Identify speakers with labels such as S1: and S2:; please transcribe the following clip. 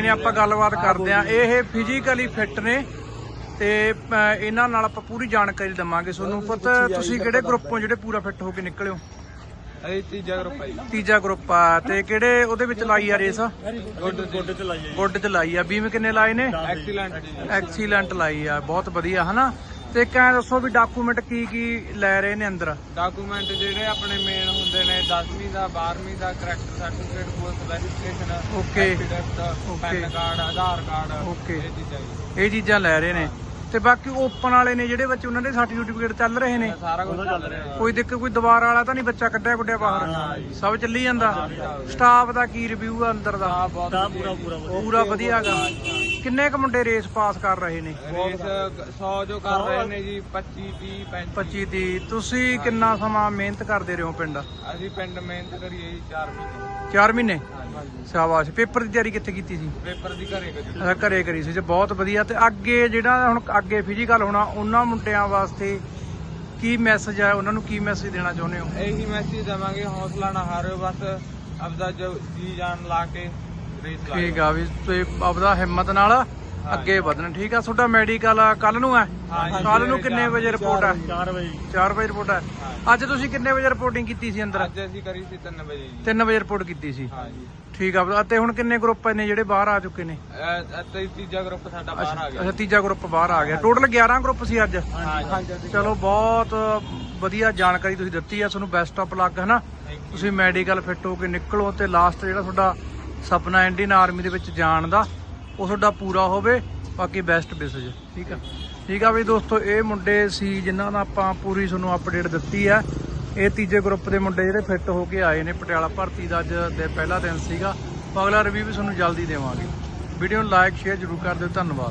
S1: ਨੇ ਆਪਾਂ ਗੱਲਬਾਤ ਕਰਦੇ ਆ ਇਹ ਫਿਜ਼ੀਕਲੀ ਫਿੱਟ ਨੇ ਤੇ ਇਹਨਾਂ ਨਾਲ ਆਪਾਂ ਪੂਰੀ ਜਾਣਕਾਰੀ ਦਵਾਂਗੇ ਤੁਹਾਨੂੰ। ਪਤਾ ਤੁਸੀਂ ਕਿਹੜੇ ਗਰੁੱਪੋਂ ਜਿਹੜੇ ਪੂਰਾ ਫਿੱਟ ਹੋ ਕੇ ਨਿਕਲਿਓ
S2: ਇਹ ਤੀਜਾ ਗਰੁੱਪ ਜੀ।
S1: ਤੀਜਾ ਗਰੁੱਪ ਆ। ਤੇ ਕਿਹੜੇ ਉਹਦੇ ਵਿੱਚ ਲਾਈ ਆ ਰੇਸ?
S2: ਗੁੱਡ ਗੁੱਡ ਚ ਲਾਈਏ
S1: ਗੁੱਡ ਚ ਲਾਈ ਆ। ਬੀਮ ਕਿੰਨੇ ਲਾਏ ਨੇ?
S2: ਐਕਸੀਲੈਂਟ
S1: ਐਕਸੀਲੈਂਟ ਲਾਈ ਆ। ਬਹੁਤ ਵਧੀਆ ਹਨਾ? ਤੇ ਕਹਿ ਦੱਸੋ ਵੀ ਡਾਕੂਮੈਂਟ ਕੀ ਕੀ ਲੈ ਰਹੇ ਨੇ ਅੰਦਰ?
S2: ਡਾਕੂਮੈਂਟ ਜਿਹੜੇ ਆਪਣੇ ਮੇਨ ਹੁੰਦੇ ਨੇ 10ਵੀਂ ਦਾ 12ਵੀਂ ਦਾ character certificate police verification
S1: Okay.
S2: PAN card Aadhaar card
S1: Okay.
S2: ਇਹ ਚੀਜ਼ਾਂ ਜੀ।
S1: ਇਹ ਚੀਜ਼ਾਂ ਲੈ ਰਹੇ ਨੇ। ਤੇ ਬਾਕੀ ਓਪਨ ਵਾਲੇ ਨੇ ਜਿਹੜੇ ਬੱਚੇ ਉਹਨਾਂ ਦੇ ਸਰਟੀਫਿਕੇਟ ਚੱਲ ਰਹੇ ਨੇ?
S2: ਸਾਰਾ ਕੁਝ ਚੱਲ ਰਿਹਾ।
S1: ਕੋਈ ਦਿੱਕਤ ਕੋਈ ਦੁਬਾਰਾ ਵਾਲਾ ਤਾਂ ਨਹੀਂ ਬੱਚਾ ਕੱਢਿਆ ਕੁੱਟਿਆ ਬਾਹਰ? ਸਭ ਚੱਲੀ ਜਾਂਦਾ? ਸਟਾਫ ਦਾ ਕੀ ਰਿਵਿਊ ਆ ਅੰਦਰ ਦਾ?
S2: ਆ ਬਹੁਤ ਪੂਰਾ ਪੂਰਾ
S1: ਪੂਰਾ ਵਧੀਆ ਹੈਗਾ। ਕਿੰਨੇ ਕ ਮੁੰਡੇ ਰੇਸ ਪਾਸ ਕਰ ਰਹੇ ਨੇ?
S2: ਰੇਸ 100 ਜੋ ਕਰ ਰਹੇ ਨੇ ਜੀ 25 30 35
S1: 25 ਦੀ ਤੁਸੀਂ ਕਿੰਨਾ ਸਮਾਂ ਮਿਹਨਤ ਕਰਦੇ ਰਹੇ ਹੋ ਪਿੰਡ?
S2: ਅਸੀਂ ਪਿੰਡ ਮਿਹਨਤ ਕਰੀਏ ਜੀ 4 ਮਹੀਨੇ।
S1: 4 ਮਹੀਨੇ? ਸ਼ਾਬਾਸ਼। ਪੇਪਰ ਦੀ ਤਿਆਰੀ ਕਿੱਥੇ ਕੀਤੀ ਸੀ?
S2: ਪੇਪਰ ਦੀ ਘਰੇ ਕਰੀ।
S1: ਅੱਛਾ ਘਰੇ ਕਰੀ ਸੀ। ਜੀ ਬਹੁਤ ਵਧੀਆ। ਤੇ ਅੱਗੇ ਜਿਹੜਾ ਹੁਣ ਅੱਗੇ ਫਿਜ਼ੀਕਲ ਹੋਣਾ ਉਹਨਾਂ ਮੁੰਡਿਆਂ ਵਾਸਤੇ ਕੀ ਮੈਸੇਜ ਹੈ? ਉਹਨਾਂ ਨੂੰ ਕੀ ਮੈਸੇਜ ਦੇਣਾ ਚਾਹੁੰਦੇ ਹੋ?
S2: ਇਹੀ ਮੈਸੇਜ ਦੇਵਾਂਗੇ। ਹੌਸਲਾ ਨਾ ਹਾਰਿਓ ਬਸ। ਆਪਦਾ ਜੋ ਜਾਨ ਲਾ ਕੇ
S1: ਠੀਕ ਆ ਵੀ ਤੁਸੀਂ ਆਪਦਾ ਹਿੰਮਤ ਨਾਲ ਅੱਗੇ ਵਧਣਾ। ਠੀਕ ਆ ਤੁਹਾਡਾ ਮੈਡੀਕਲ ਕੱਲ ਨੂੰ ਹੈ। ਕੱਲ ਨੂੰ ਕਿੰਨੇ ਵਜੇ ਰਿਪੋਰਟ ਹੈ?
S2: 4 ਵਜੇ।
S1: 4 ਵਜੇ ਰਿਪੋਰਟ ਹੈ? ਅੱਜ ਤੁਸੀਂ ਕਿੰਨੇ ਵਜੇ ਰਿਪੋਰਟਿੰਗ ਕੀਤੀ ਸੀ ਅੰਦਰ?
S2: ਅੱਜ ਅਸੀਂ ਕਰੀ ਸੀ 3 ਵਜੇ ਜੀ।
S1: 3 ਵਜੇ ਰਿਪੋਰਟ ਕੀਤੀ ਸੀ?
S2: ਹਾਂਜੀ।
S1: ਠੀਕ ਆ ਤੇ ਹੁਣ ਕਿੰਨੇ ਗਰੁੱਪ ਨੇ ਜਿਹੜੇ ਬਾਹਰ ਆ ਚੁੱਕੇ ਨੇ?
S2: ਤੀਜਾ ਗਰੁੱਪ ਸਾਡਾ ਬਾਹਰ ਆ ਗਿਆ।
S1: ਅੱਛਾ ਤੀਜਾ ਗਰੁੱਪ ਬਾਹਰ ਆ ਗਿਆ। ਟੋਟਲ 11 ਗਰੁੱਪ ਸੀ ਅੱਜ? ਚਲੋ ਬਹੁਤ ਵਧੀਆ ਜਾਣਕਾਰੀ ਤੁਸੀਂ ਦਿੱਤੀ ਆ। ਤੁਹਾਨੂੰ ਬੈਸਟ ਆਫ ਲੱਕ ਹਨਾ? ਤੁਸੀਂ ਮੈਡੀਕਲ ਫਿੱਟ ਹੋ ਕੇ ਨਿਕਲੋ ਤੇ ਲਾਸਟ ਜਿਹੜਾ ਤੁਹਾਡਾ ਸੁਪਨਾ ਇੰਡੀਅਨ ਆਰਮੀ ਦੇ ਵਿੱਚ ਜਾਣ ਦਾ, ਉਹ ਤੁਹਾਡਾ ਪੂਰਾ ਹੋਵੇ, ਬਾਕੀ ਬੈਸਟ ਵਿਸ਼ੇਜ ਠੀਕ ਆ? ਠੀਕ ਆ ਵੀ ਦੋਸਤੋ, ਇਹ ਮੁੰਡੇ ਸੀ ਜਿਨ੍ਹਾਂ ਦਾ ਆਪਾਂ ਪੂਰੀ ਤੁਹਾਨੂੰ ਅਪਡੇਟ ਦਿੱਤੀ ਆ। ਇਹ ਤੀਜੇ ਗਰੁੱਪ ਦੇ ਮੁੰਡੇ ਜਿਹੜੇ ਫਿੱਟ ਹੋ ਕੇ ਆਏ ਨੇ ਪਟਿਆਲਾ ਭਰਤੀ ਦਾ ਅੱਜ ਦੇ ਪਹਿਲਾ ਦਿਨ ਸੀਗਾ। ਅਗਲਾ ਰਿਵਿਊ ਵੀ ਤੁਹਾਨੂੰ ਜਲਦੀ ਦੇਵਾਂਗੇ। ਵੀਡੀਓ ਨੂੰ ਲਾਈਕ ਸ਼ੇਅਰ ਜ਼ਰੂਰ ਕਰ ਦਿਓ, ਧੰਨਵਾਦ।